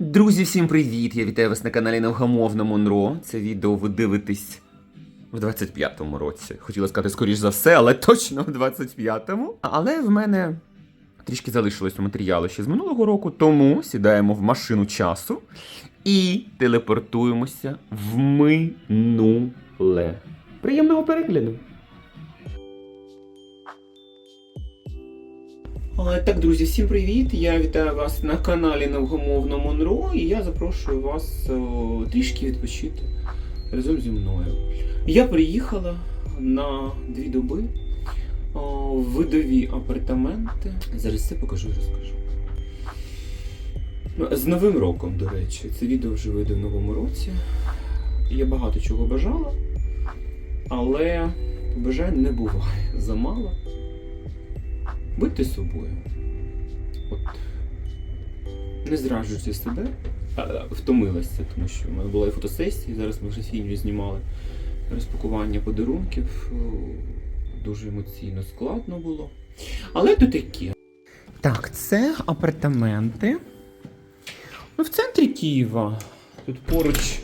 Друзі, всім привіт! Я вітаю вас на каналі Невгамовна Монро. Це відео ви дивитесь в 25-му році. Хотіла сказати, скоріш за все, але точно в 25-му. Але в мене трішки залишилось матеріалу ще з минулого року, тому сідаємо в машину часу і телепортуємося в минуле. Приємного перегляду! Так, друзі, всім привіт! Я вітаю вас на каналі Невгомовно Монро, і я запрошую вас о, трішки відпочити разом зі мною. Я приїхала на дві доби в видові апартаменти. Зараз все покажу і розкажу. З Новим роком, до речі, це відео вже вийде в новому році. Я багато чого бажала, але бажань не буває замало. Будьте собою. От. Не зраджуйте себе. Втомилася, тому що в мене була і фотосесія, зараз ми вже фільм знімали. Розпакування подарунків. Дуже емоційно складно було. Але то таке. Так, це апартаменти. Ну, в центрі Києва. Тут поруч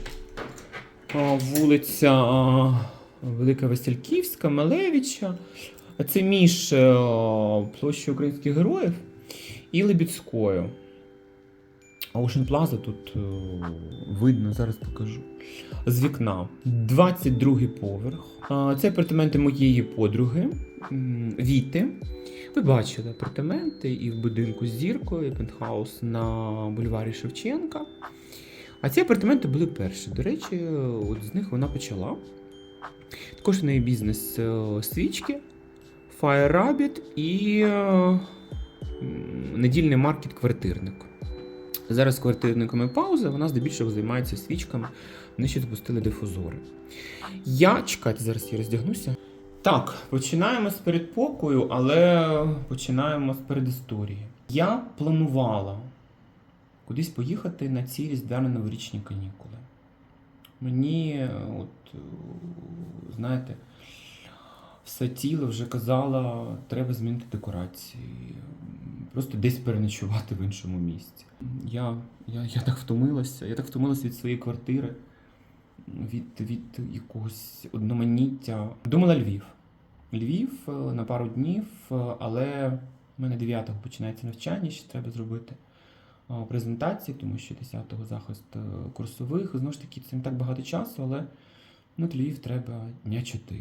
а, вулиця а, Велика Васильківська, Малевича. Це між е, площею українських героїв і Лебідською. Ocean Plaza тут е, видно, зараз покажу. З вікна. 22 поверх. Це апартаменти моєї подруги Віти. Ви бачили апартаменти і в будинку з зіркою, і пентхаус на бульварі Шевченка. А ці апартаменти були перші. До речі, от з них вона почала. Також в неї бізнес е, свічки. Fire Rabbit і е, недільний маркет квартирник. Зараз квартирниками пауза, вона здебільшого займається свічками. Вони ще запустили дифузори. Я чекайте, зараз я роздягнуся. Так, починаємо з передпокою, але починаємо з передісторії. Я планувала кудись поїхати на ці різдвяно-новорічні канікули. Мені, е, от, е, знаєте, все тіло вже казало, треба змінити декорації, просто десь переночувати в іншому місці. Я, я, я так втомилася, я так втомилася від своєї квартири, від, від якогось одноманіття. Думала Львів. Львів е, на пару днів, е, але в мене 9-го починається навчання, ще треба зробити е, презентації, тому що 10-го захист курсових. Знову ж таки, це не так багато часу, але на Львів треба дня 4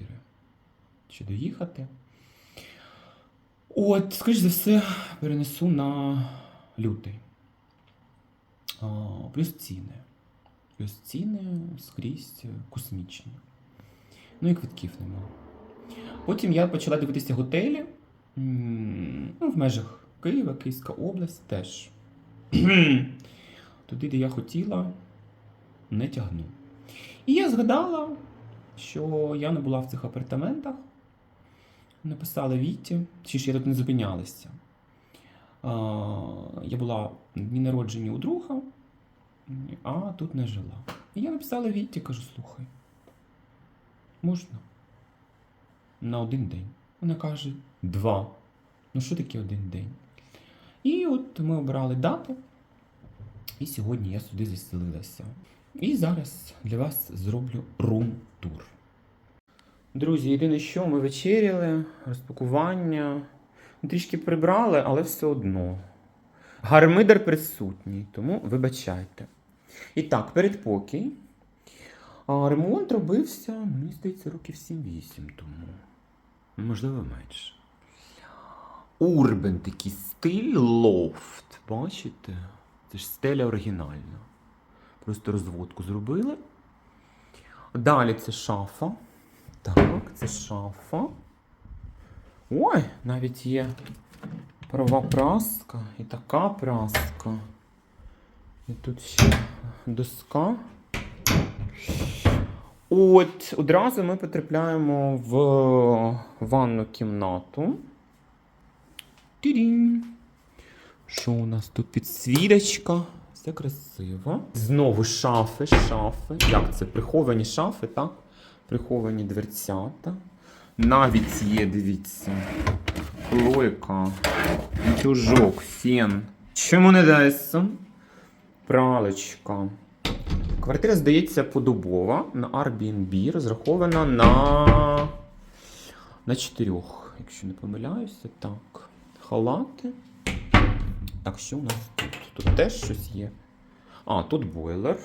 чи доїхати. От, скоріш за все, перенесу на лютий. А, плюс ціни. Плюс ціни скрізь космічні. Ну і квитків нема. Потім я почала дивитися готелі. Ну, в межах Києва, Київська область теж. Туди, де я хотіла, не тягну. І я згадала, що я не була в цих апартаментах. Написала Віті, чи ж я тут не зупинялася. Я була на дні народження у друга, а тут не жила. І я написала Віті, кажу, слухай, можна? На один день. Вона каже, два. Ну що таке один день? І от ми обрали дату, і сьогодні я сюди заселилася. І зараз для вас зроблю рум-тур. Друзі, єдине що ми вечеряли, розпакування. Ну, Трішки прибрали, але все одно. Гармидер присутній, тому вибачайте. І так, передпокій. А ремонт робився, мені здається, років 7-8 тому. Можливо, менше. Урбан такий стиль лофт. Бачите? Це ж стеля оригінальна. Просто розводку зробили. Далі це шафа. Так, це шафа. Ой, навіть є парова праска і така праска. І тут ще доска. От, одразу ми потрапляємо в ванну кімнату. Тірінь. Що у нас тут підсвіточка? Все красиво. Знову шафи, шафи. Як це? Приховані шафи, так? Приховані дверцята. Навіть є, дивіться. Плойка, утюжок, фен. Чому не дається? Пралечка. Квартира, здається, подобова на Airbnb, розрахована на, на чотирьох, якщо не помиляюся. Так. Халати. Так, що у нас тут? Тут теж щось є. А, тут бойлер.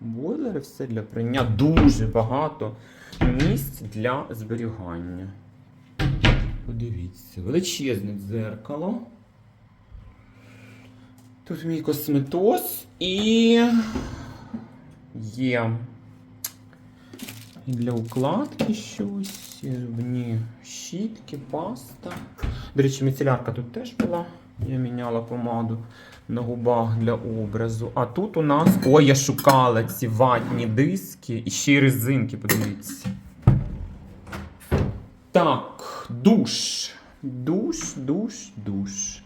Бойлер все для прання. Дуже багато місць для зберігання. Подивіться, величезне дзеркало. Тут мій косметоз і є для укладки щось, і зубні щітки, паста. До речі, міцелярка тут теж була. Я міняла помаду на губах для образу. А тут у нас. Ой, я шукала ці ватні диски і ще й резинки, подивіться. Так, душ. Душ, душ, душ.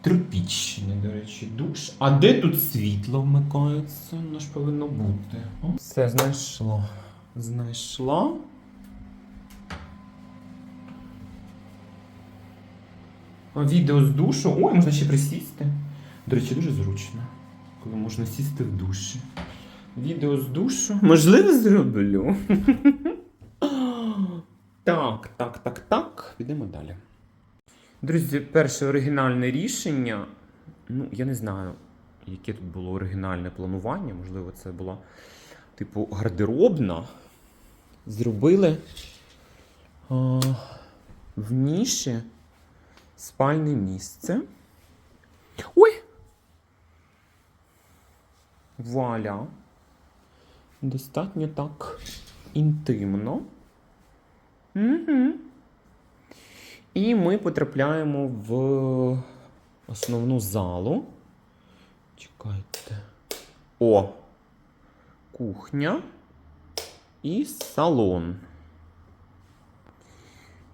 Тропічний, до речі, душ. А де тут світло вмикається? Воно ж повинно бути. Все, знайшла. Знайшла. Відео з душу. Ой, можна ще присісти. До речі, дуже зручно, коли можна сісти в душі. Відео з душу. Можливо, зроблю. Так, так, так, так. Підемо далі. Друзі, перше оригінальне рішення. Ну, я не знаю, яке тут було оригінальне планування. Можливо, це була, типу, гардеробна. Зробили а, в ніші спальне місце. Ой! Вуаля. Достатньо так інтимно. Угу. І ми потрапляємо в основну залу. Чекайте. О! Кухня і салон.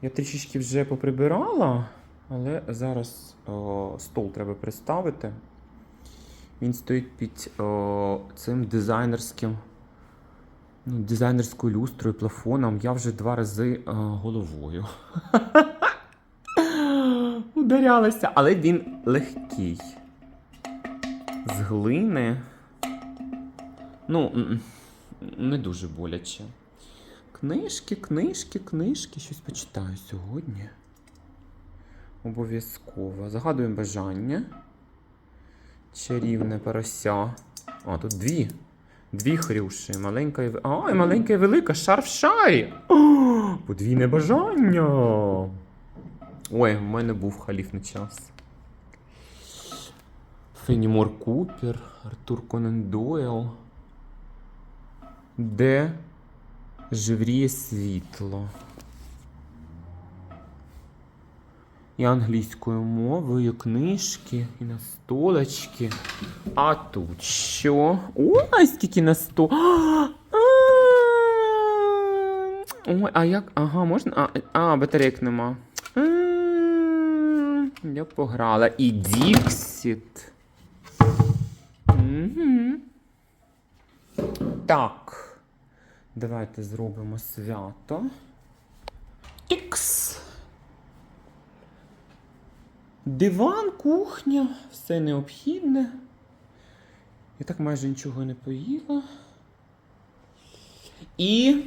Я трішечки вже поприбирала, але зараз о, стол треба приставити. Він стоїть під о, цим дизайнерським ну, дизайнерською люстрою, плафоном. Я вже два рази е, головою. Ударялася, але він легкий. З глини. Ну, не дуже боляче. Книжки, книжки, книжки. Щось почитаю сьогодні. Обов'язково. Загадуємо бажання. Чарівне порося. А, тут дві. Дві хрюші. Маленька і А, маленька і велика. Шар в шарі. О, подвійне бажання. Ой, в мене був халіфний час. Фенімор Купер, Артур Конан Дойл. Де живріє світло. І англійською мовою, книжки, і на столочки. А тут що? Ой, скільки на сто. Ой, а як? Ага, можна? А, а батарейок нема. Я пограла. І Діксіт. Так. Давайте зробимо свято. Диван, кухня, все необхідне. Я так майже нічого не поїла. І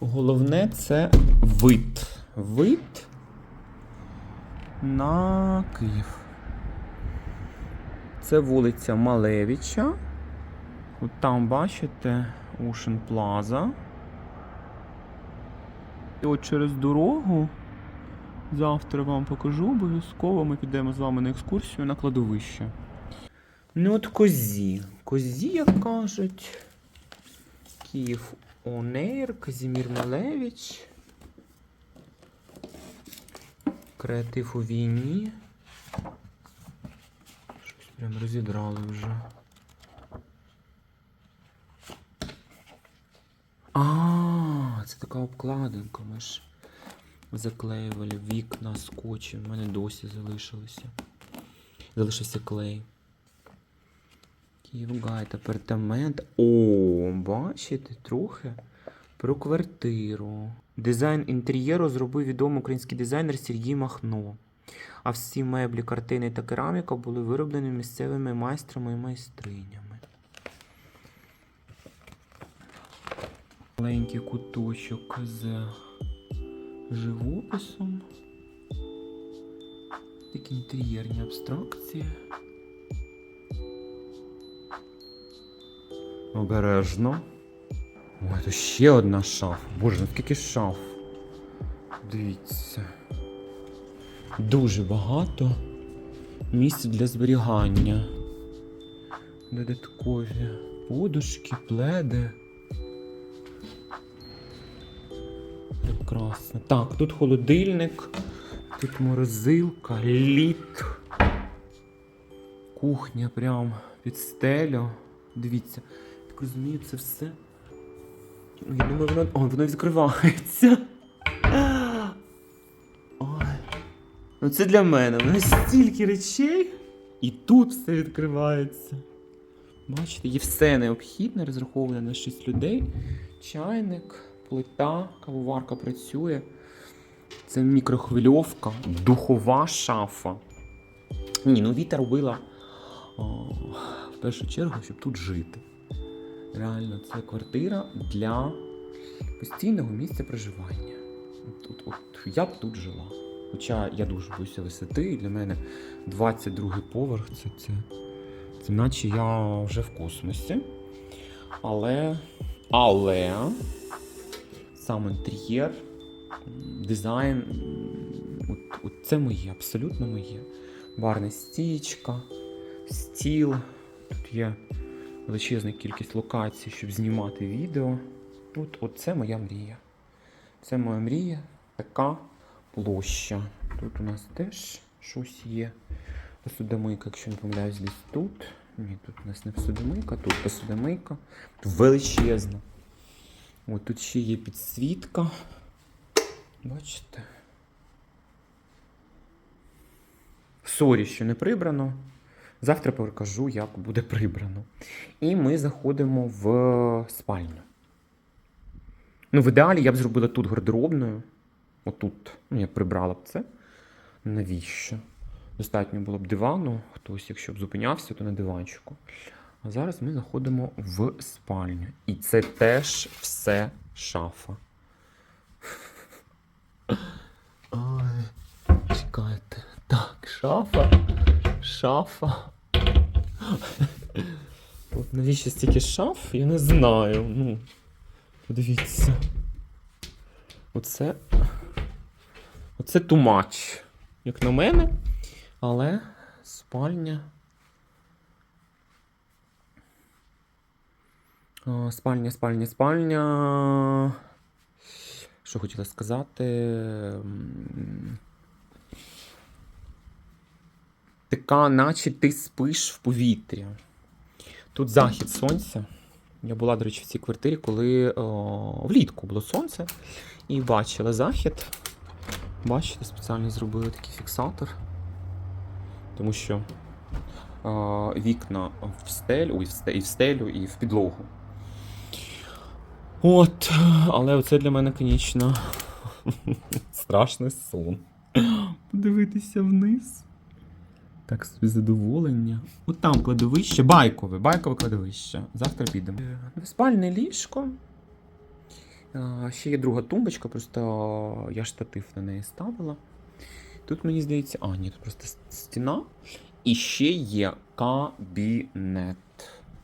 головне це вид. Вид на Київ. Це вулиця Малевича. От там бачите Ocean Plaza. І от через дорогу. Завтра вам покажу обов'язково. Ми підемо з вами на екскурсію на кладовище. Ну от козі. Козі, як кажуть. Київ Онейр, Казімір Малевич. Креатив у війні. Щось прям розідрали вже. А, це така обкладинка. Ми ж заклеювали вікна скотчем. У мене досі залишилося. Залишився клей. Київгайд, апартамент. О, бачите, трохи про квартиру. Дизайн інтер'єру зробив відомий український дизайнер Сергій Махно. а всі меблі, картини та кераміка були вироблені місцевими майстрами і майстринями. Маленький куточок з живописом. Такі інтер'єрні абстракції. Обережно. Ой, тут ще одна шафа. Боже, ну скільки шаф. Дивіться. Дуже багато місць для зберігання. Додаткові подушки, пледи. Прекрасно. Так, тут холодильник, тут морозилка, лід. Кухня прям під стелю. Дивіться, так розумію, це все. Я думаю, воно. Ой, воно відкривається. Ой. Ну це для мене. У мене стільки речей, і тут все відкривається. Бачите, є все необхідне, розраховане на 6 людей. Чайник, плита, кавоварка працює. Це мікрохвильовка, духова шафа. Ні, ну Віта робила о, в першу чергу, щоб тут жити. Реально, це квартира для постійного місця проживання. От, от я б тут жила. Хоча я дуже боюся висоти, і для мене 22 поверх це, це, це наче я вже в космосі. Але, але сам інтер'єр, дизайн, от, от це моє, абсолютно моє. Барна стічка, стіл. Тут є величезна кількість локацій, щоб знімати відео. От, от це моя мрія. Це моя мрія, така площа. Тут у нас теж щось є. Посудомийка, якщо не помиляюсь, десь тут. Ні, тут у нас не посудомийка, тут посудомийка. Тут величезна. От тут ще є підсвітка. Бачите? Сорі, що не прибрано. Завтра покажу, як буде прибрано. І ми заходимо в спальню. Ну, в ідеалі я б зробила тут гардеробною. Отут. Ну, я прибрала б це. Навіщо? Достатньо було б дивану. Хтось, якщо б зупинявся, то на диванчику. А зараз ми заходимо в спальню. І це теж все шафа. Ой, чекайте. Так, шафа. Шафа. От навіщо стільки шаф, я не знаю. Ну, подивіться. Оце. Оце much, як на мене. Але спальня. Спальня, спальня, спальня. Що хотіла сказати? Така, наче ти спиш в повітрі. Тут захід сонця. Я була, до речі, в цій квартирі, коли о, влітку було сонце. І бачила захід. Бачите, спеціально зробили такий фіксатор. Тому що о, вікна в стелю, і в стелю, і в підлогу. От, але оце для мене, звісно, страшний сон. Подивитися вниз. Так собі задоволення. От там кладовище, байкове, байкове кладовище. Завтра підемо. Спальне ліжко. А, Ще є друга тумбочка, просто я штатив на неї ставила. Тут мені здається, а, ні, тут просто стіна. І ще є кабінет.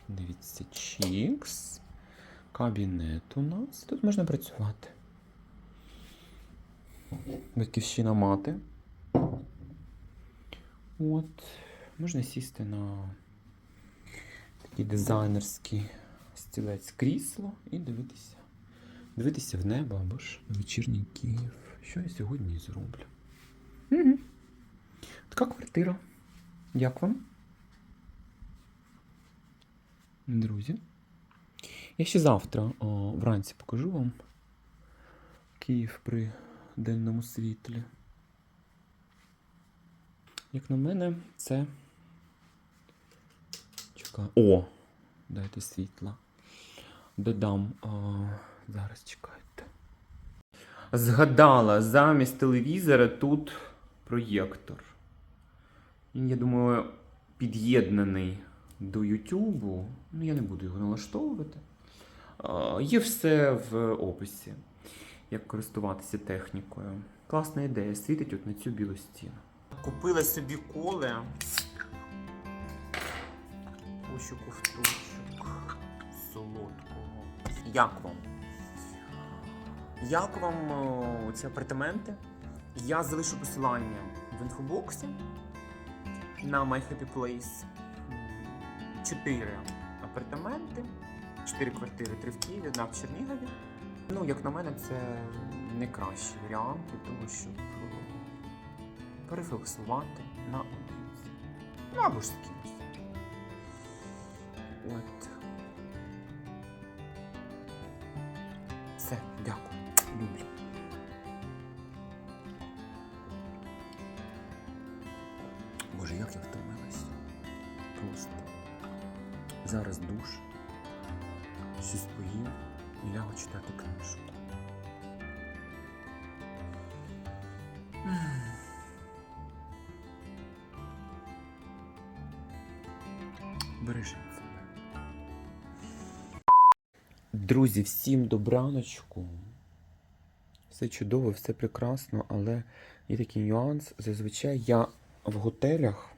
Дивіться, чікс. Кабінет у нас. Тут можна працювати. Батьківщина мати. От. Можна сісти на такий дизайнерський стілець крісло і дивитися. Дивитися в небо або ж вечірній Київ. Що я сьогодні зроблю? Угу. Така квартира. Як вам? Друзі. Я ще завтра о, вранці покажу вам Київ при денному світлі. Як на мене, це. Чекай. О! Дайте світла. Додам. А, зараз чекайте. Згадала, замість телевізора тут проєктор. Він, я думаю, під'єднаний до Ютубу. Ну, я не буду його налаштовувати. Є все в описі, як користуватися технікою. Класна ідея, світить от на цю білу стіну. Купила собі коле. Ось ковточок солодкого. Як вам? Як вам о, ці апартаменти? Я залишу посилання в інфобоксі на My Happy Place. Чотири апартаменти, чотири квартири, три в Києві, одна в Чернігові. Ну, як на мене, це не кращий варіант для того, щоб е, перефлексувати на одинці. Ну або ж з кимось. От. Все, дякую. Люблю. Боже, як я втомилась. Просто. Зараз душ. Щось поїм і лягу читати книжку. Бережи себе. Друзі, всім добраночку. Все чудово, все прекрасно, але є такий нюанс. Зазвичай я в готелях,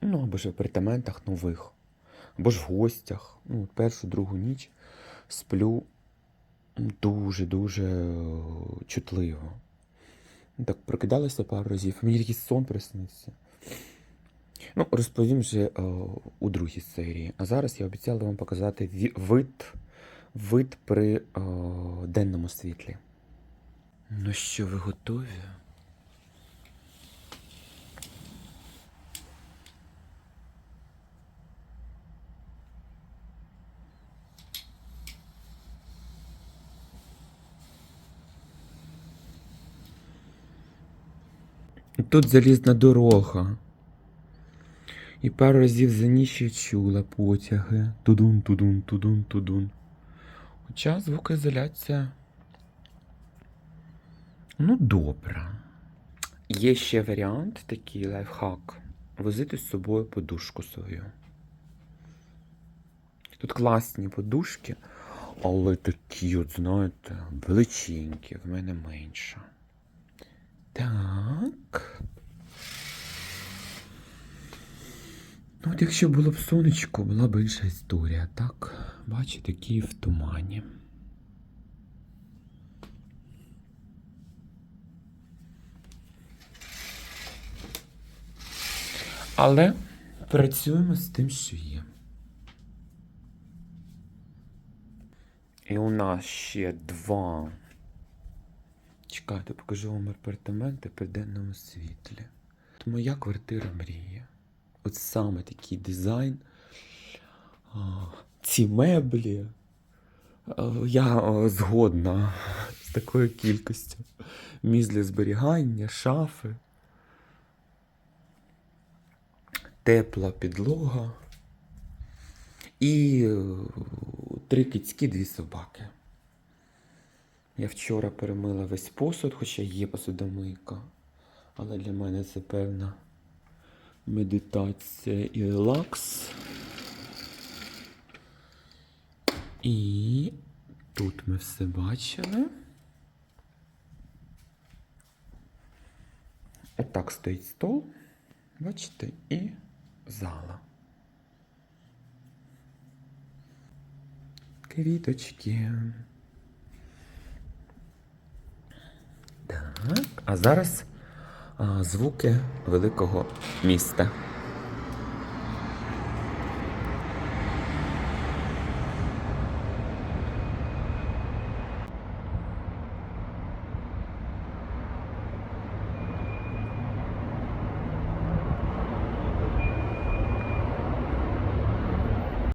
ну або ж в апартаментах нових, або ж в гостях, ну, першу, другу ніч сплю дуже-дуже чутливо. Ну, Так прокидалася пару разів, мені такий сон приснився. Ну, розповім вже е, у другій серії. А зараз я обіцяла вам показати вид, вид при е, денному світлі. Ну що, ви готові? Тут залізна дорога. І пару разів за ніч я чула потяги. Тудун, тудун, тудун, тудун. Хоча звукоізоляція. Ну, добра. Є ще варіант, такий лайфхак. Возити з собою подушку свою. Тут класні подушки, але такі, от, знаєте, величенькі, в мене менше. Так. Ну, от якщо було б сонечко, була б інша історія, так? Бачите, Київ в тумані. Але працюємо з тим, що є. І у нас ще два. Чекайте, покажу вам апартаменти при денному світлі. От моя квартира мріє. От саме такий дизайн. Ці меблі. Я згодна з такою кількістю. Місць для зберігання, шафи. Тепла підлога. І е, три кицькі, дві собаки. Я вчора перемила весь посуд, хоча є посудомийка. Але для мене це певна медитація і релакс. І тут ми все бачили. Отак стоїть стол. Бачите, і зала. Квіточки. Так, а зараз а, звуки великого міста.